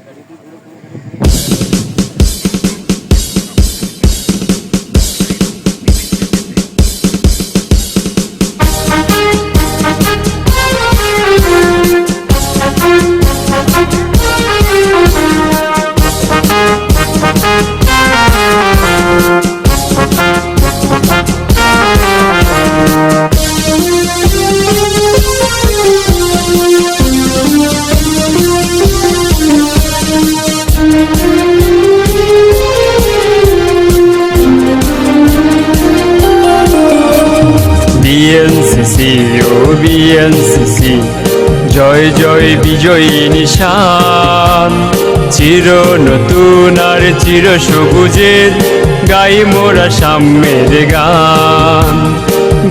BNCC ও BNCC জয় জয় বিজয়ী নিশান। চির নতুন আর চির সবুজের, গাই মোরা সাম্যের গান।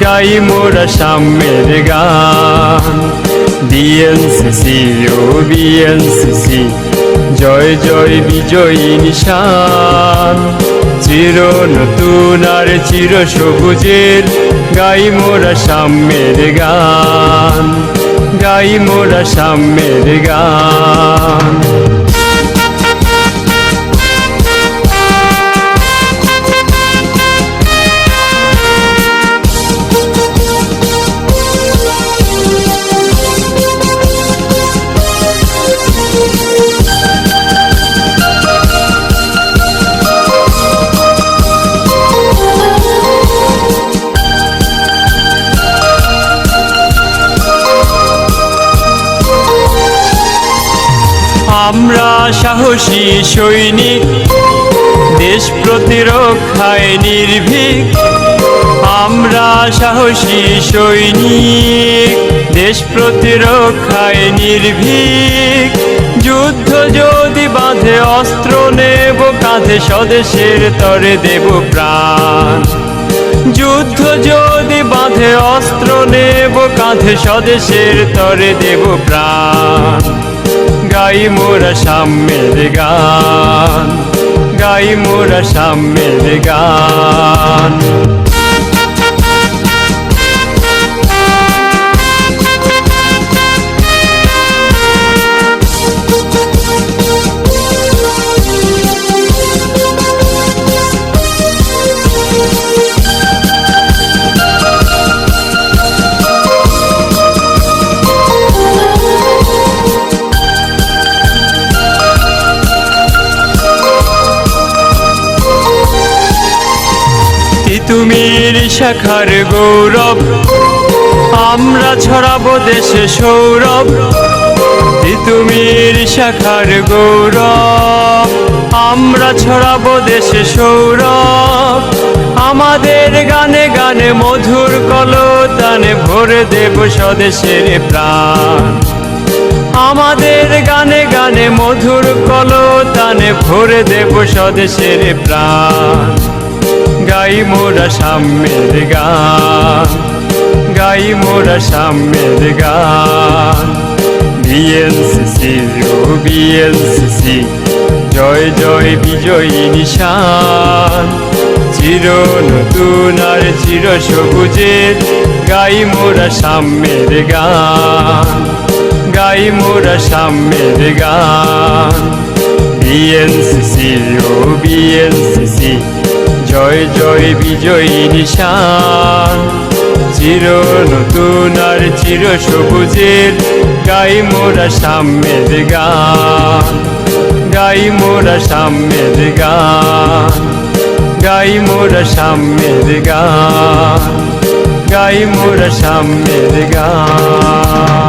গাই মোরা সাম্যের গান। বিএনসিসি ও বিএনসিসি জয় জয় বিজয়ী নিশান। চির নতুন আর চির সবুজের গাই মোরা সাম্যের গান গাই মোরা সাম্যের গান। আমরা সাহসী সৈনিক, দেশ প্রতিরক্ষায় নির্ভীক, আমরা সাহসী সৈনিক, দেশ প্রতিরক্ষায় নির্ভীক। যুদ্ধ যদি বাঁধে, অস্ত্র নেব, কাঁধে স্বদেশের তরে দেব প্রাণ। যুদ্ধ যদি বাঁধে, অস্ত্র নেব, কাঁধে স্বদেশের তরে দেব প্রাণ। গাই মোরা সাম্যের গান গাই মোরা সাম্যের গান। তিতুমির শাখার গৌরব, আমরা ছড়াবো দেশে সৌরভ। তিতুমির শাখার গৌরব, আমরা ছড়াবো দেশে সৌরভ। আমাদের গানে গানে মধুর কলতানে ভরে দেব স্বদেশের প্রাণ। আমাদের গানে গানে মধুর কলতানে ভরে দেব স্বদেশের প্রাণ। গাই মোরা সাম্যের গান, গাই মোরা সাম্যের গান। বিএনসিসি ও বিএনসিসি জয় জয় বিজয়ী নিশান। চির নতুন আর চির সবুজের গাই মোরা সাম্যের গান, গাই মোরা সাম্যের গান। বিএনসিসি ও জয় জয় বিজয়ী নিশান। চির নতুন আর চির সবুজের, গাই মোরা সাম্যের গান। গাই মোরা সাম্যের গান। গাই মোরা সাম্যের গান। গাই মোরা সাম্যের গান।